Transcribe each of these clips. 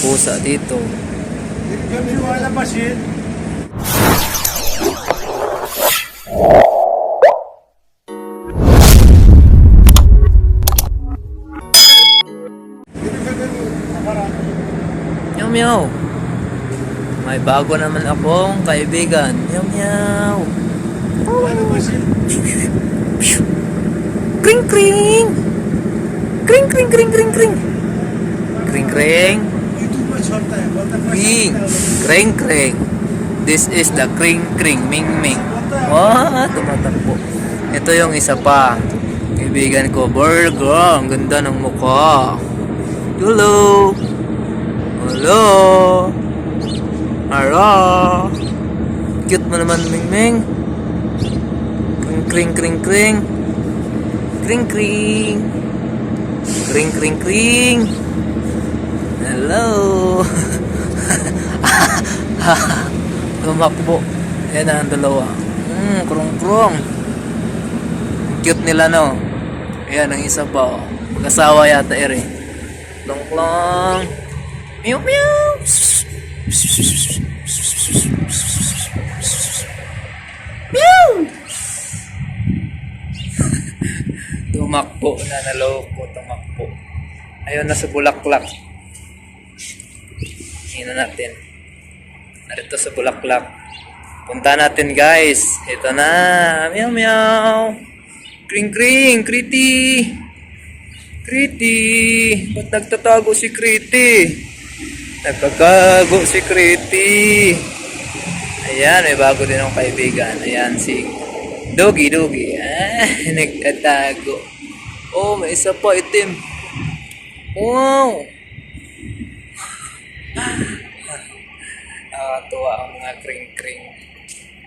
pusa dito. Basin. Meow meow. May bago naman akong kaibigan. Meow meow. Kring kring. Kring kring kring kring kring. Kring kring. Kring. Kring kring. This is the kring kring ming ming. Wow, tumatakbo. Ito yung isa pa. Kaibigan ko, Burger. Ang ganda ng mukha. Hello. Hello. Hello. Cute mo naman, Ming Ming. Kring kring kring kring. Kring kring. Kring kring kring. Hello. Tumakbo. Yan na ang dalawa. Hmm, krong krong. Cute nila no. Ayan ang isa pa. Oh. Yata ere. Klong klong. Meow. Tumakbo na naloko. Tumakbo. Ayun na sa bulaklak. Tingnan natin. Narito sa bulaklak. Punta natin guys. Ito na. Meow meow. Kring kring. Kriti. Kriti. Ba't nagtatago si Kriti? Nagkagago si Kriti. Ayan, may bago din akong kaibigan. Ayan, si Dogi Dogi. Ah, nagtatago. Oh, may isa pa itim. Wow! Nakakatuwa ang mga kring-kring.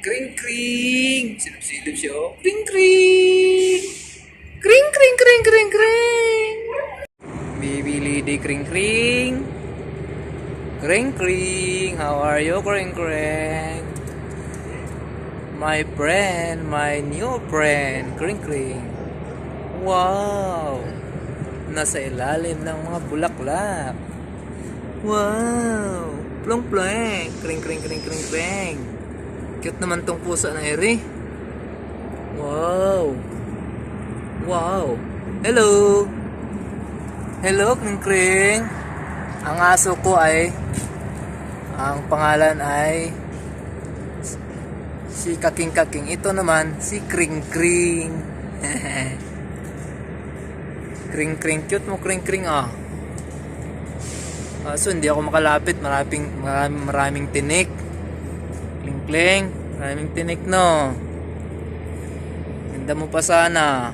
Kring-kring! Silip-silip siya, oh. Kring-kring! Kring-kring, kring-kring, kring! Baby lady kring-kring! Kring-kring! How are you, kring-kring? My friend, my new friend, kring-kring. Wow! Nasa ilalim ng mga bulaklak. Wow! Plong plong! Kring kring kring kring kring! Cute naman tong pusa na eri. Wow! Wow! Hello! Hello, kring kring! Ang aso ko ay ang pangalan ay si Kaking Kaking. Ito naman si Kring Kring. kring kring cute mo kring kring ah. Kaso hindi ako makalapit, maraming maraming, maraming tinik. Kling kling, maraming tinik no. Ganda mo pa sana.